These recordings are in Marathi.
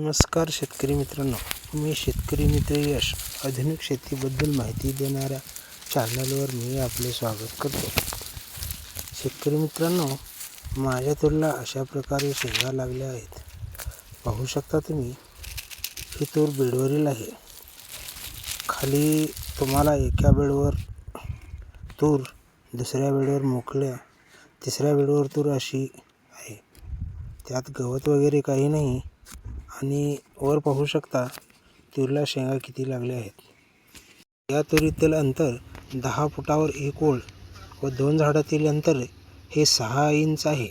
नमस्कार शेतकरी मित्रांनो. मी शेतकरी मित्र यश. आधुनिक शेतीबद्दल माहिती देणाऱ्या चॅनलवर मी आपले स्वागत करतो. शेतकरी मित्रांनो माझ्या तूरला अशा प्रकारे शेंगा लागल्या आहेत. पाहू शकता तुम्ही ही तूर बेडवरील आहे. खाली तुम्हाला एका बेडवर तूर दुसऱ्या बेडवर मोकळ्या तिसऱ्या बेडवर तूर अशी आहे. त्यात गवत वगैरे काही नाही. आणि वर पाहू शकता तुरीला शेंगा किती लागल्या आहेत. या तुरीतील अंतर दहा फुटावर एक ओळ व दोन झाडातील अंतर हे सहा इंच आहे.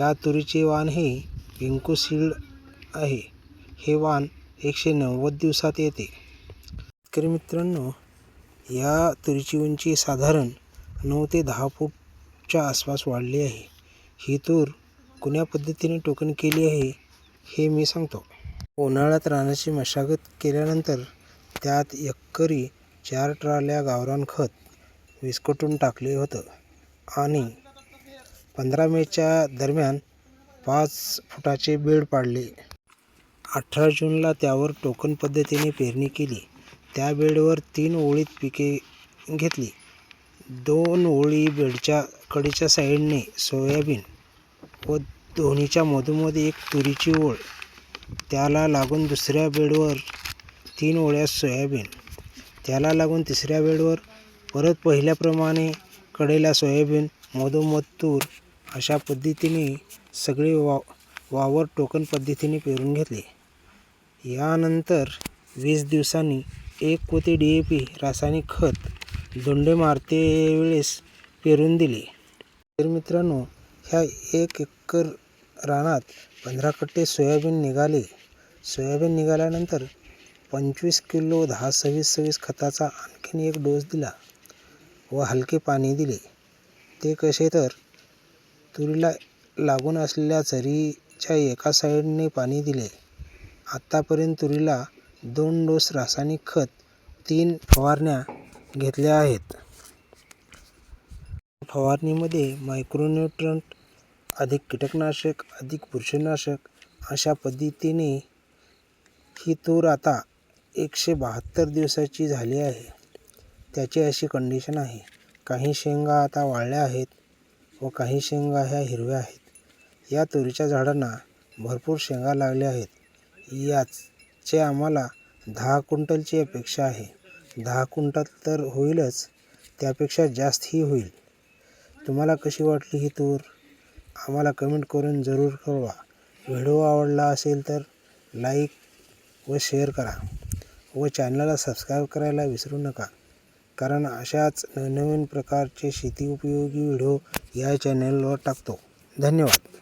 या तुरीचे वाण हे पिंकूसीड आहे. हे वाण एकशे नव्वद दिवसात येते. शेतकरी मित्रांनो या तुरीची उंची साधारण नऊ ते दहा फूटच्या आसपास वाढली आहे. ही तूर कुण्या पद्धतीने टोकन केली आहे? हे मी सांगतो. उन्हाळ्यात रानाची मशागत केल्यानंतर त्यात एकरी चार ट्राल्या गावरान खत विस्कटून टाकले होतं आणि पंधरा मेच्या दरम्यान पाच फुटाचे बेड पाडले. अठरा जूनला त्यावर टोकन पद्धतीने पेरणी केली. त्या बेडवर तीन ओळीत पिके घेतली. दोन ओळी बेडच्या कडीच्या साईडने सोयाबीन व दोन्हीच्या मधोमध एक तुरीची ओळ. त्याला लागून दुसऱ्या बेडवर तीन ओळ्या सोयाबीन. त्याला लागून तिसऱ्या बेडवर परत पहिल्याप्रमाणे कडेला सोयाबीन मधोमध तूर अशा पद्धतीने सगळे वा वावर टोकन पद्धतीने पेरून घेतले. यानंतर वीस दिवसांनी एक पोते डी ए पी रासायनिक खत दोंडे मारते वेळेस पेरून दिले. तर मित्रांनो ह्या एक एकर रानात पंधरा कट्टे सोयाबीन निघाले. सोयाबीन निघाल्यानंतर पंचवीस किलो दहा सव्वीस सव्वीस खताचा आणखीन एक डोस दिला व हलके पाणी दिले. ते कसे तर तुरीला लागून असलेल्या चरीच्या एका साईडने पाणी दिले. आत्तापर्यंत तुरीला दोन डोस रासायनिक खत तीन फवारण्या घेतल्या आहेत. फवारणीमध्ये मायक्रोन्यूट्रंट अधिक कीटकनाशक अधिक बुरशीनाशक अशा पद्धतीने ही तूर आता एकशे बहात्तर दिवसाची झाली आहे. त्याची अशी कंडिशन आहे. काही शेंगा आता वाळल्या आहेत व काही शेंगा ह्या हिरव्या आहेत. या तुरीच्या झाडांना भरपूर शेंगा लागल्या आहेत. याचे आम्हाला दहा क्विंटलची अपेक्षा आहे. दहा क्विंटल तर होईलच त्यापेक्षा जास्तही होईल. तुम्हाला कशी वाटली ही तूर? आम्हाला कमेंट करून जरूर कळवा. व्हिडिओ आवडला असेल तर लाईक व शेअर करा व चॅनलला सबस्क्राईब करायला विसरू नका. कारण अशाच नवनवीन प्रकारचे शेती उपयोगी व्हिडिओ या चॅनलवर टाकतो. धन्यवाद.